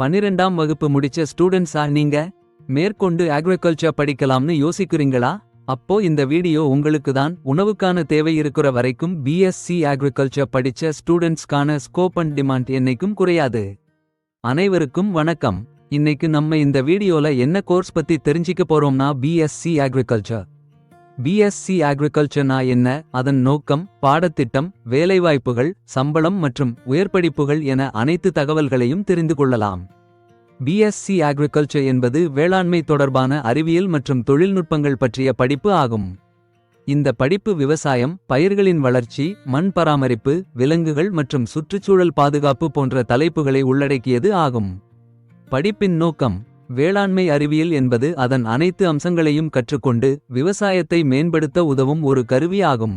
பன்னிரெண்டாம் வகுப்பு முடிச்ச ஸ்டூடெண்ட்ஸா நீங்க? மேற்கொண்டு அக்ரிகல்ச்சர் படிக்கலாம்னு யோசிக்கிறீங்களா? அப்போ இந்த வீடியோ உங்களுக்கு தான் உணவுக்கான தேவை இருக்கிற வரைக்கும் பிஎஸ்சி அக்ரிகல்ச்சர் படிச்ச ஸ்டூடெண்ட்ஸ்க்கான ஸ்கோப் அண்ட் டிமாண்ட் என்னைக்கும் குறையாது. அனைவருக்கும் வணக்கம். இன்னைக்கு நம்ம இந்த வீடியோல என்ன கோர்ஸ் பத்தி தெரிஞ்சுக்க போறோம்னா பிஎஸ்சி அக்ரிகல்ச்சர் பிஎஸ்சி அக்ரிகல்ச்சர்னா என்ன? அதன் நோக்கம் பாடத்திட்டம் வேலைவாய்ப்புகள் சம்பளம் மற்றும் உயர்படிப்புகள் என அனைத்து தகவல்களையும் தெரிந்து கொள்ளலாம். பிஎஸ்சி அக்ரிகல்ச்சர் என்பது வேளாண்மை தொடர்பான அறிவியல் மற்றும் தொழில்நுட்பங்கள் பற்றிய படிப்பு ஆகும். இந்த படிப்பு விவசாயம் பயிர்களின் வளர்ச்சி மண் பராமரிப்பு விலங்குகள் மற்றும் சுற்றுச்சூழல் பாதுகாப்பு போன்ற தலைப்புகளை உள்ளடக்கியது ஆகும். படிப்பின் நோக்கம் வேளாண்மை அறிவியல் என்பது அதன் அனைத்து அம்சங்களையும் கற்றுக்கொண்டு விவசாயத்தை மேம்படுத்த உதவும் ஒரு கருவியாகும்.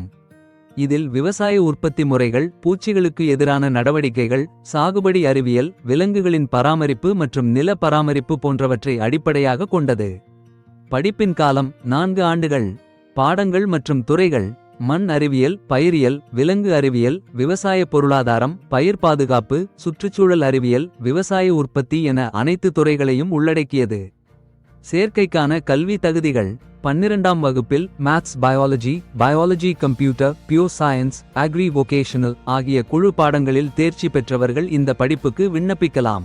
இதில் விவசாய உற்பத்தி முறைகள் பூச்சிகளுக்கு எதிரான நடவடிக்கைகள் சாகுபடி அறிவியல் விலங்குகளின் பராமரிப்பு மற்றும் நில பராமரிப்பு போன்றவற்றை அடிப்படையாக கொண்டது. படிப்பின் காலம் நான்கு ஆண்டுகள். பாடங்கள் மற்றும் துறைகள். மண் அறிவியல் பயிரியல் விலங்கு அறிவியல் விவசாய பொருளாதாரம் பயிர் பாதுகாப்பு சுற்றுச்சூழல் அறிவியல் விவசாய உற்பத்தி என அனைத்து துறைகளையும் உள்ளடக்கியது. சேர்க்கைக்கான கல்வி தகுதிகள். பன்னிரெண்டாம் வகுப்பில் maths biology biology computer pure science agri vocational ஆகிய குழு பாடங்களில் தேர்ச்சி பெற்றவர்கள் இந்த படிப்புக்கு விண்ணப்பிக்கலாம்.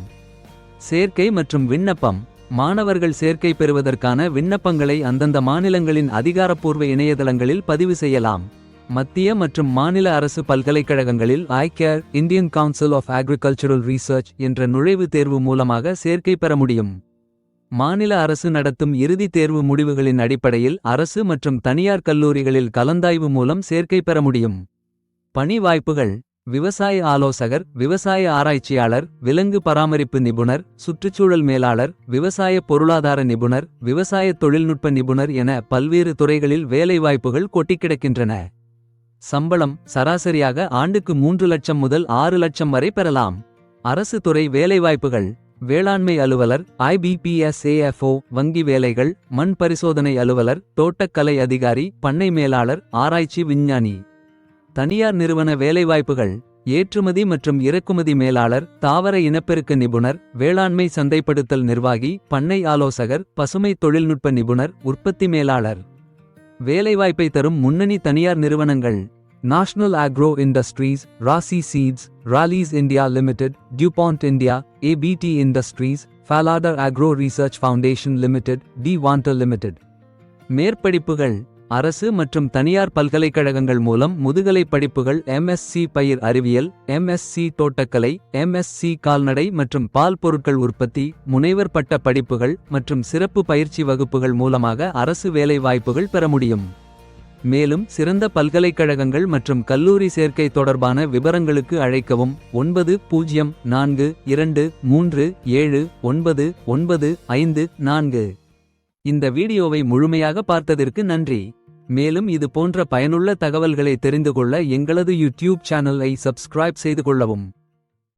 சேர்க்கை மற்றும் விண்ணப்பம். மாணவர்கள் சேர்க்கை பெறுவதற்கான விண்ணப்பங்களை அந்தந்த மாநிலங்களின் அதிகாரப்பூர்வ இணையதளங்களில் பதிவு செய்யலாம். மத்திய மற்றும் மாநில அரசு பல்கலைக்கழகங்களில் ICAR Indian council of agricultural research என்ற நுழைவுத் தேர்வு மூலமாக சேர்க்கை பெற முடியும். மாநில அரசு நடத்தும் இறுதித் தேர்வு முடிவுகளின் அடிப்படையில் அரசு மற்றும் தனியார் கல்லூரிகளில் கலந்தாய்வு மூலம் சேர்க்கை பெற முடியும். பணி வாய்ப்புகள் விவசாய ஆலோசகர் விவசாய ஆராய்ச்சியாளர் விலங்கு பராமரிப்பு நிபுணர் சுற்றுச்சூழல் மேலாளர் விவசாய பொருளாதார நிபுணர் விவசாய தொழில்நுட்ப நிபுணர் என பல்வேறு துறைகளில் வேலைவாய்ப்புகள் கொட்டி கிடக்கின்றன சம்பளம் சராசரியாக ஆண்டுக்கு மூன்று லட்சம் முதல் ஆறு லட்சம் வரை பெறலாம். அரசு துறை வேலைவாய்ப்புகள். வேளாண்மை அலுவலர் ஐபிபிஎஸ்ஏஎஃப்ஓ வங்கி வேலைகள் மண் பரிசோதனை அலுவலர் தோட்டக்கலை அதிகாரி பண்ணை மேலாளர் ஆராய்ச்சி விஞ்ஞானி. தனியார் நிறுவன வேலைவாய்ப்புகள் ஏற்றுமதி மற்றும் இறக்குமதி மேலாளர் தாவர இனப்பெருக்க நிபுணர் வேளாண்மை சந்தைப்படுத்தல் நிர்வாகி பண்ணை ஆலோசகர் பசுமை தொழில்நுட்ப நிபுணர் உற்பத்தி மேலாளர். வேலைவாய்ப்பை தரும் முன்னணி தனியார் நிறுவனங்கள் national agro industries Rasi seeds Rallis India limited DuPont India ABT industries ஃபாலாடர் agro research foundation limited டி வாண்டர் லிமிடெட் மேற்படிப்புகள் அரசு மற்றும் தனியார் பல்கலைக்கழகங்கள் மூலம் முதுகலை படிப்புகள் எம்எஸ்சி பயிர் அறிவியல் எம்எஸ்சி தோட்டக்கலை எம்எஸ்சி கால்நடை மற்றும் பால் பொருட்கள் உற்பத்தி முனைவர் பட்ட படிப்புகள் மற்றும் சிறப்பு பயிற்சி வகுப்புகள் மூலமாக அரசு வேலை வாய்ப்புகள் பெற முடியும். மேலும் சிறந்த பல்கலைக்கழகங்கள் மற்றும் கல்லூரி சேர்க்கை தொடர்பான விவரங்களுக்கு அழைக்கவும் ஒன்பது பூஜ்ஜியம் நான்கு இரண்டு மூன்று ஏழு ஒன்பது ஒன்பது ஐந்து நான்கு. இந்த வீடியோவை முழுமையாக பார்த்ததற்கு நன்றி. மேலும் இது போன்ற பயனுள்ள தகவல்களை தெரிந்து கொள்ள எங்களது யூடியூப் சேனலை சப்ஸ்கிரைப் செய்து கொள்ளவும்.